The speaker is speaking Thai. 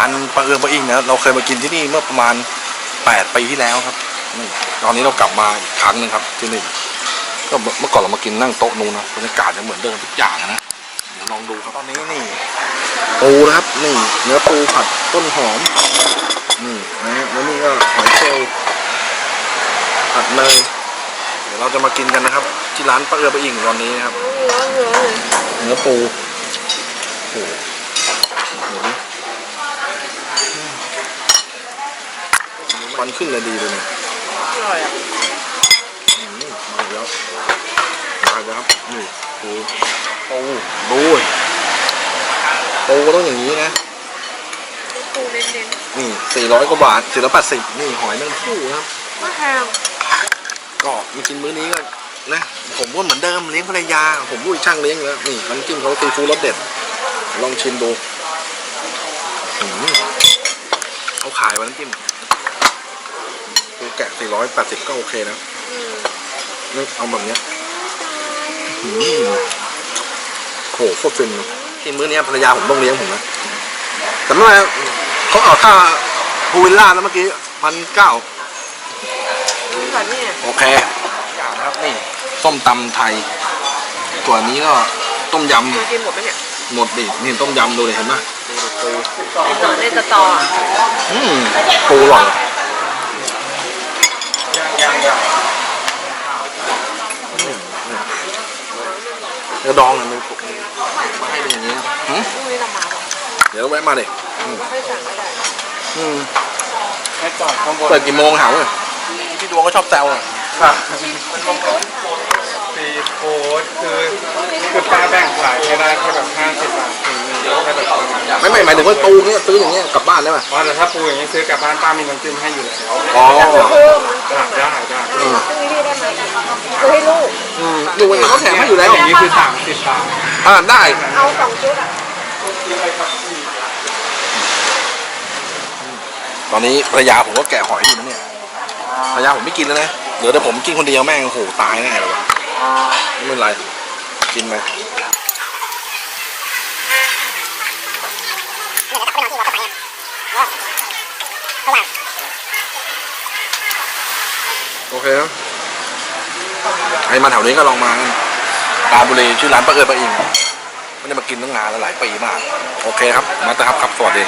ร้านปลาเอืองปลาอิงนะเราเคยมากินที่นี่เมื่อประมาณแปดปีที่แล้วครับนี่ตอนนี้เรากลับมาอีกครั้งหนึงครับที่นี่ก็เมื่อก่อนเรามากินนั่งโต๊ะนู้นนะบรรยากาศจะเหมือนเดิมทุกอย่างนะเดี๋ยวลองดูครับตอนนี้นี่ปูนะครับนี่เนื้อปูผัดต้นหอมนี่นะฮะแล้วนี่ก็หอยเชลล์ผัดเนยเดี๋ยวเราจะมากินกันนะครับ ที่ร้านปลาเอืองปลาอิงตอนนี้นะครับเนื้อเนื้อเลยเนื้อปูโอ้โหเดี๋ยวดิ ฟันขึ้นเลยดีเลยเนี่ยอร่อยอะอืมมาอีกแล้วมาอีกแล้วครับนี่ปูปูดูปูก็ต้องอย่างนี้นะปูเน้นนี่สี่ร้อยกว่าบาทสี่ร้อยแปดสิบนี่หอยแมงผู้ครับๆมะแฮมก็มากินมื้อนี้ก็นะผมว่าเหมือนเดิมเลี้ยงภรรยา ผมพูดช่างเลี้ยงอยู่แล้วนี่น้ำจิ้มเขาซีฟู้ดรสเด็ด ลองชิมดูอืมเขาขายวันน้ำจิ้มปู แกะ 480 ก็โอเคนะอืมนี่เอาแบบเนี้ยอืมโหโคตรฟินกินมื้อเนี้ยภรรยาผมต้องเลี้ยงผมนะ แต่ไม่เป็นไรเขาเอาค่าพูลวิลล่าแล้วเมื่อกี้พันเก้าแบบนี้โอเคอย่างนะครับนี่ ส้มตำไทยส่วนนี้ก็ต้มยเคยกินหมดไหมเนี่ยำหมดดินี่ต้มยำดูเลยเห็นไหมดูดิปูในสตอในสตออะอืมปูอร่อยอืมเนี่ย เนื้อดองเนี่ยมันมาให้เป็นอย่างนี้นะหืมพรุ่งนี้เรามาบอกเดี๋ยวแวะมาดิอืมค่อยสั่งก็ได้อืมให้จอดข้างบนเปิดกี่โมงถามเลยพี่ดวงก็ชอบแซวอะค่ะซีฟู้ดคือคือป้าแบ่งขายแค่ได้แค่แบบห้าสิบบาทถึง ไม่ไม่หมายถึงว่าปูเนี่ยซื้ออย่างเงี้ยกลับบ้านได้ป่ะอ๋อแต่ถ้าปูอย่างนี้ซื้อกลับบ้านป้ามีน้ำจิ้มให้อยู่แล้วอ๋อเพิ่มอะได้ได้อืมพรุ่งนี้พี่ได้ไหมคือให้ลูก อืมดูวันนี้เขาแถมให้อยู่แล้ว อย่างนี้คือสามสิบบาทอ่าได้เอาสองชุดอะตอนนี้ภรรยาผมก็แกะหอยอยู่นะเนี่ยภรรยาผมไม่กินแล้วนะเหลือแต่ผมกินคนเดียวแม่งโอ้โหตายแน่เลยวะไม่เป็นไรกินไหม โอเคครับใครมาแถวนี้ก็ลองมากันตาบุรีชื่อร้านป้าเอิญป้าอิงไม่ได้มากินตั้งนานแล้วหลายปีมาก โอเคครับ มาตะครับครับ สวัสดี